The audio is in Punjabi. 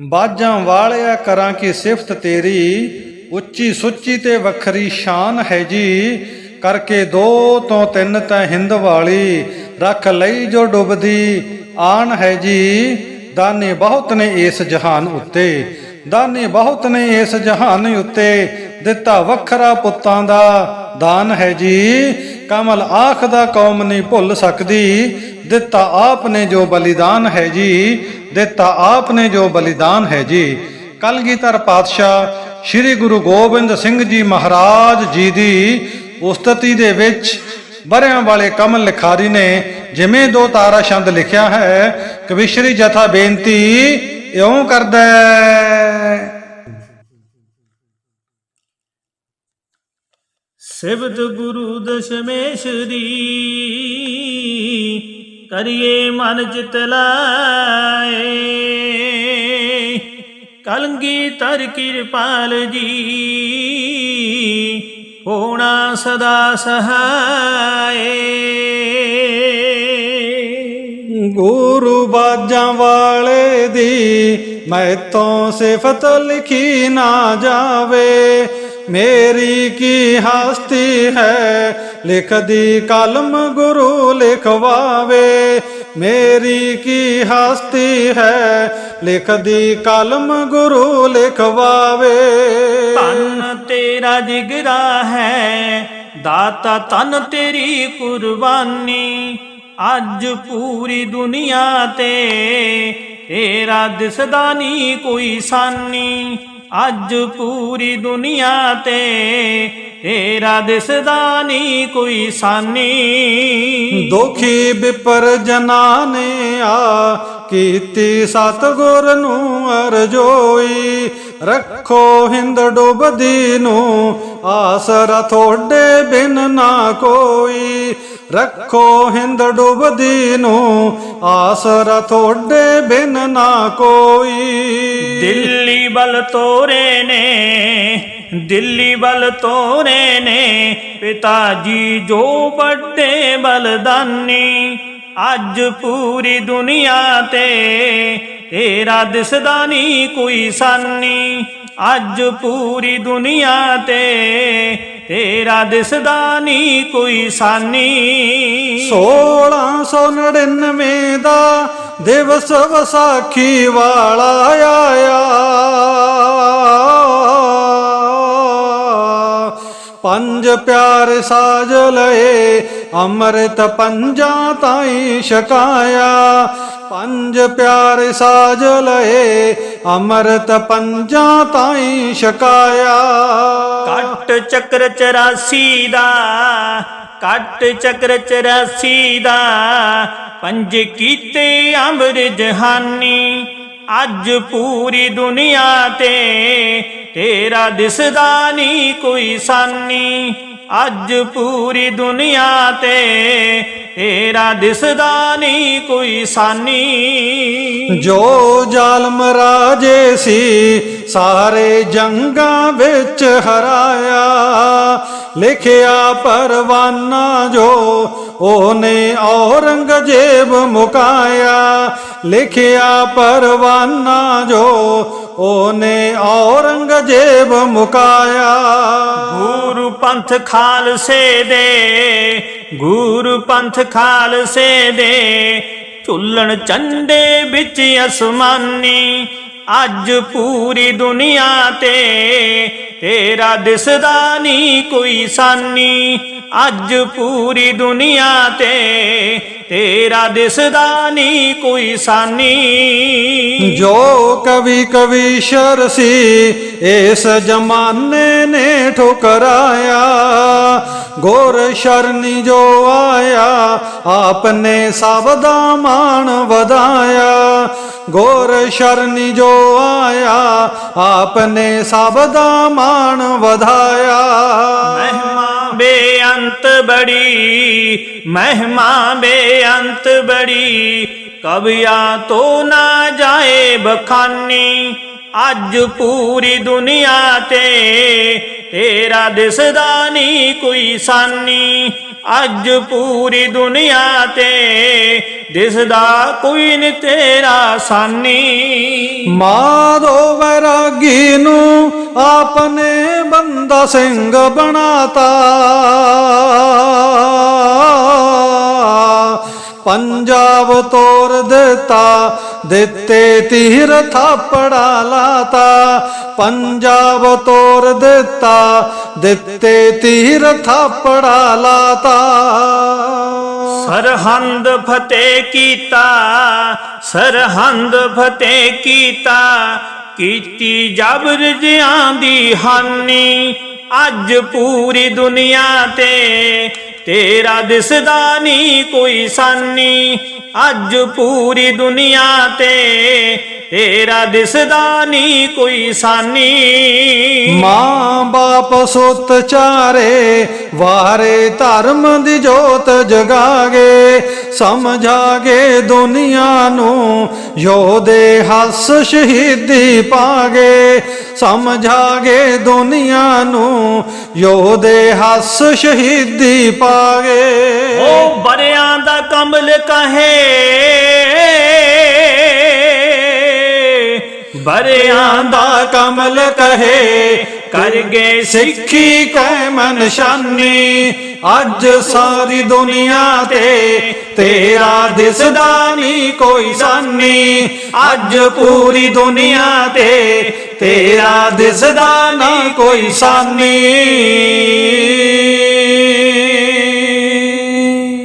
ਬਾਜਾਂ ਵਾਲਿਆ ਕਰਾਂ ਕੀ ਸਿਫਤ ਤੇਰੀ? ਉੱਚੀ ਸੁੱਚੀ ਤੇ ਵੱਖਰੀ ਸ਼ਾਨ ਹੈ ਜੀ। ਕਰਕੇ ਦੋ ਤੋਂ ਤਿੰਨ ਤਾਂ ਹਿੰਦ ਵਾਲੀ। ਰੱਖ ਲਈ ਜੋ ਡੁੱਬਦੀ ਆਣ ਹੈ ਜੀ। ਦਾਨੇ ਬਹੁਤ ਨੇ ਇਸ ਜਹਾਨ ਉੱਤੇ। ਦਾਨੇ ਬਹੁਤ ਨੇ ਇਸ ਜਹਾਨ ਉੱਤੇ। ਦਿੱਤਾ ਵੱਖਰਾ ਪੁੱਤਾਂ ਦਾ ਦਾਨ ਹੈ ਜੀ। ਕਮਲ ਆਖ ਦਾ ਕੌਮ ਨਹੀਂ ਭੁੱਲ ਸਕਦੀ। ਦਿੱਤਾ ਆਪ ਨੇ ਜੋ ਬਲੀਦਾਨ ਹੈ ਜੀ। ਦਿੱਤਾ ਆਪ ਜੋ ਬਲੀਦਾਨ ਹੈ ਜੀ। ਕਲਗੀਧਰ ਪਾਤਸ਼ਾਹ ਸ੍ਰੀ ਗੁਰੂ ਗੋਬਿੰਦ ਸਿੰਘ ਜੀ ਮਹਾਰਾਜ ਜੀ ਦੀ ਉਸਤਤੀ ਦੇ ਵਿੱਚ ਬਰਿਆਂ ਵਾਲੇ ਕਮਲ ਲਿਖਾਰੀ ਨੇ ਜਿਵੇਂ ਦੋ ਤਾਰਾ ਛੰਦ ਲਿਖਿਆ ਹੈ ਕਵਿਸ਼ਰੀ ਜਥਾ ਬੇਨਤੀ ਇਉਂ ਕਰਦਾ ਹੈ। ਗੁਰੂ ਦਸ਼ਮੇਸ਼ਰੀ ਕਰੀਏ ਮਨ ਚਿਤ ਲਾਏ। ਕਲੰਗੀ ਤਰ ਕਿਰਪਾਲ ਜੀ, ਹੋਣਾ ਸਦਾ ਸਹਾਏ। ਗੁਰੂ ਬਾਜਾਂ ਵਾਲੇ ਦੀ ਮੈਂ ਤੋਂ ਸਿਫਤ ਲਿਖੀ ਨਾ ਜਾਵੇ। ਮੇਰੀ ਕੀ ਹਸਤੀ ਹੈ? ਲਿਖਦੀ ਕਲਮ ਗੁਰੂ ਲਿਖਵਾਵੇ। ਮੇਰੀ ਕੀ ਹਸਤੀ ਹੈ? ਲਿਖਦੀ ਕਲਮ ਗੁਰੂ ਲਿਖਵਾਵੇ। ਤਨ ਤੇਰਾ ਜਿਗਰਾ ਹੈ, ਦਾਤਾ ਤਨ ਤੇਰੀ ਕੁਰਬਾਨੀ। ਅੱਜ ਪੂਰੀ ਦੁਨੀਆ ਤੇ ਤੇਰਾ ਦਿਸਦਾ ਨਹੀਂ ਕੋਈ ਸਾਨੀ। ਅੱਜ ਪੂਰੀ ਦੁਨੀਆ ਤੇ ਤੇਰਾ ਦਿਸਦਾ ਨਹੀਂ ਕੋਈ ਸਾਨੀ। ਦੁਖੀ ਵਿਪਰ ਜਨਾ ਨੇ ਆ, ਕੀਤੀ ਸਤਗੁਰ ਨੂੰ ਅਰਜੋਈ। ਰੱਖੋ ਹਿੰਦ ਡੁੱਬਦੀ ਨੂੰ, ਆਸਰਾ ਤੁਹਾਡੇ ਬਿਨ ਨਾ ਕੋਈ। ਰੱਖੋ ਹਿੰਦ ਡੁੱਬਦੀ ਨੂੰ ਆਸਰਾ ਥੋੜੇ ਬਿਨ ਨਾ ਕੋਈ। ਦਿੱਲੀ ਬਲ ਤੋਰੇ ਨੇ, ਦਿੱਲੀ ਬਲ ਤੋਰੇ ਨੇ, ਪਿਤਾ ਜੀ ਜੋ ਵੱਡੇ ਬਲਦਾਨੀ, ਅੱਜ ਪੂਰੀ ਦੁਨੀਆ ਤੇ ਤੇਰਾ ਦਿਸਦਾ ਨਹੀਂ ਕੋਈ ਸਾਨੀ, ਅੱਜ ਪੂਰੀ ਦੁਨੀਆ ਤੇ ਤੇਰਾ ਦਿਸਦਾ ਨਹੀਂ ਕੋਈ ਸਾਨੀ। 1699 ਦਾ ਦਿਵਸ ਵਿਸਾਖੀ ਵਾਲਾ ਆਇਆ। ਪੰਜ ਪਿਆਰ ਸਾਜ ਲਏ, ਅੰਮ੍ਰਿਤ ਪੰਜਾਂ ਤਾਈ ਛਕਾਇਆ। ਪੰਜ ਪਿਆਰ ਸਾਜ ਲਏ, ਅੰਮ੍ਰਿਤ ਪੰਜਾਂ ਤਾਈ ਛਕਾਇਆ। ਕੱਟ ਚੱਕਰ 84 ਦਾ, ਕੱਟ ਚੱਕਰ 84 ਦਾ, ਪੰਜ ਕੀਤੇ ਅੰਮ੍ਰਿ ਜਹਾਨੀ। ਅੱਜ ਪੂਰੀ ਦੁਨੀਆ ਤੇ ਤੇਰਾ ਦਿਸਦਾ ਨਹੀਂ ਕੋਈ ਸਾਨੀ। ਅੱਜ ਪੂਰੀ ਦੁਨੀਆ ਤੇ ਤੇਰਾ ਦਿਸਦਾ ਨਹੀਂ ਕੋਈ ਸਾਨੀ। ਜੋ ਜ਼ਾਲਮ ਰਾਜੇ ਸੀ, ਸਾਰੇ ਜੰਗਾਂ ਵਿੱਚ ਹਰਾਇਆ। ਲਿਖਿਆ ਪਰਵਾਨਾ ਜੋ ਉਹਨੇ ਔਰੰਗਜ਼ੇਬ ਮੁਕਾਇਆ। ਲਿਖਿਆ ਪਰਵਾਨਾ ਜੋ ਉਹਨੇ ਔਰੰਗਜ਼ੇਬ ਮੁਕਾਇਆ। ਗੁਰੂ ਪੰਥ ਖਾਲਸੇ ਦੇ, ਗੁਰੂ ਪੰਥ ਖਾਲਸੇ ਦੇ, ਝੁੱਲਣ ਚੰਡੇ ਵਿੱਚ ਅਸਮਾਨੀ, ਅੱਜ ਪੂਰੀ ਦੁਨੀਆ ਤੇ ਤੇਰਾ ਦਿਸਦਾ ਨਹੀਂ ਕੋਈ ਸਾਨੀ। ਅੱਜ ਪੂਰੀ ਦੁਨੀਆ ਤੇ ਤੇਰਾ ਦਿਸਦਾ ਨਹੀਂ ਕੋਈ ਸਾਨੀ। ਜੋ ਕਵੀ ਕਵੀਸ਼ਰ ਸੀ ਇਸ ਜਮਾਨੇ ਨੇ ਠੁਕਰਾਇਆ ਗੁਰ ਸ਼ਰਨੀ ਜੋ ਆਇਆ ਆਪਨੇ ਸਭ ਦਾ ਮਾਣ ਵਧਾਇਆ। ਗੁਰ ਸ਼ਰਨੀ ਜੋ ਆਇਆ ਆਪਨੇ ਸਭ ਦਾ ਮਾਣ ਵਧਾਇਆ। ਬੇਅੰਤ ਬੜੀ, ਮਹਿਮਾ ਬੇਅੰਤ ਬੜੀ। ਕਬਿਆ ਤੋ ਨਾ ਜਾਏ ਬਖਾਨੀ, ਅੱਜ ਪੂਰੀ ਦੁਨੀਆ ਤੇ ਤੇਰਾ ਦਿਸਦਾ ਨਹੀਂ ਕੋਈ ਸਾਨੀ। ਅੱਜ ਪੂਰੀ ਦੁਨੀਆ ਤੇ ਦਿਸਦਾ ਕੋਈ ਨੀ ਤੇਰਾ ਸਾਨੀ। ਮਾਧੋ ਵੈਰਾਗੀ ਨੂੰ ਆਪਨੇ ਬੰਦਾ ਸਿੰਘ ਬਣਾਤਾ। ਪੰਜਾਬ ਤੋਰ ਦਿੱਤਾ, ਦਿੱਤੇ ਤੀਰ ਥਾਪੜਾ ਲਾਤਾ। ਪੰਜਾਬ ਤੋਰ ਦਿੱਤਾ, ਦਿੱਤੇ ਤੀਰ ਥਾਪੜਾ ਲਾਤਾ। ਸਰਹੰਦ ਫਤਿਹ ਕੀਤਾ, ਸਰਹੰਦ ਫਤਿਹ ਕੀਤਾ। ਕੀਤੀ ਜਬਰ ਜਿਆਂ ਦੀ ਹਾਨੀ, ਅੱਜ ਪੂਰੀ ਦੁਨੀਆ ਤੇ ਤੇਰਾ ਦਿਸਦਾ ਨਹੀਂ ਕੋਈ ਸਾਨੀ, ਅੱਜ ਪੂਰੀ ਦੁਨੀਆ ਤੇ ਤੇਰਾ ਦਿਸਦਾ ਨਹੀਂ ਕੋਈ ਸਾਨੀ। ਮਾਂ ਬਾਪ ਸੁੱਤ ਚਾਰੇ ਵਾਰੇ ਧਰਮ ਦੀ ਜੋਤ ਜਗਾਗੇ। ਸਮਝਾਗੇ ਦੁਨੀਆ ਨੂੰ ਯੋਧੇ ਹੱਸ ਸ਼ਹੀਦੀ ਪਾਗੇ। ਸਮਝਾਗੇ ਦੁਨੀਆ ਨੂੰ ਯੋਧੇ ਹੱਸ ਸ਼ਹੀਦੀ ਪਾਗੇ। ਉਹ ਬਰਿਆਂ ਦਾ ਕਮਲ ਕਹੇ। ਬਰਿਆਂ ਦਾ ਕਮਲ ਕਹੇ ਕਰ ਸਿੱਖੀ ਕੈ ਨਿਸ਼ਾਨੀ ਅੱਜ ਸਾਰੀ ਦੁਨੀਆ ਤੇ ਤੇਰਾ ਦਿਸਦਾ ਨਹੀਂ ਕੋਈ ਸਾਨੀ, ਅੱਜ ਪੂਰੀ ਦੁਨੀਆ ਤੇ ਤੇਰਾ ਦਿਸਦਾ ਨਾ ਕੋਈ ਸਾਨੀ।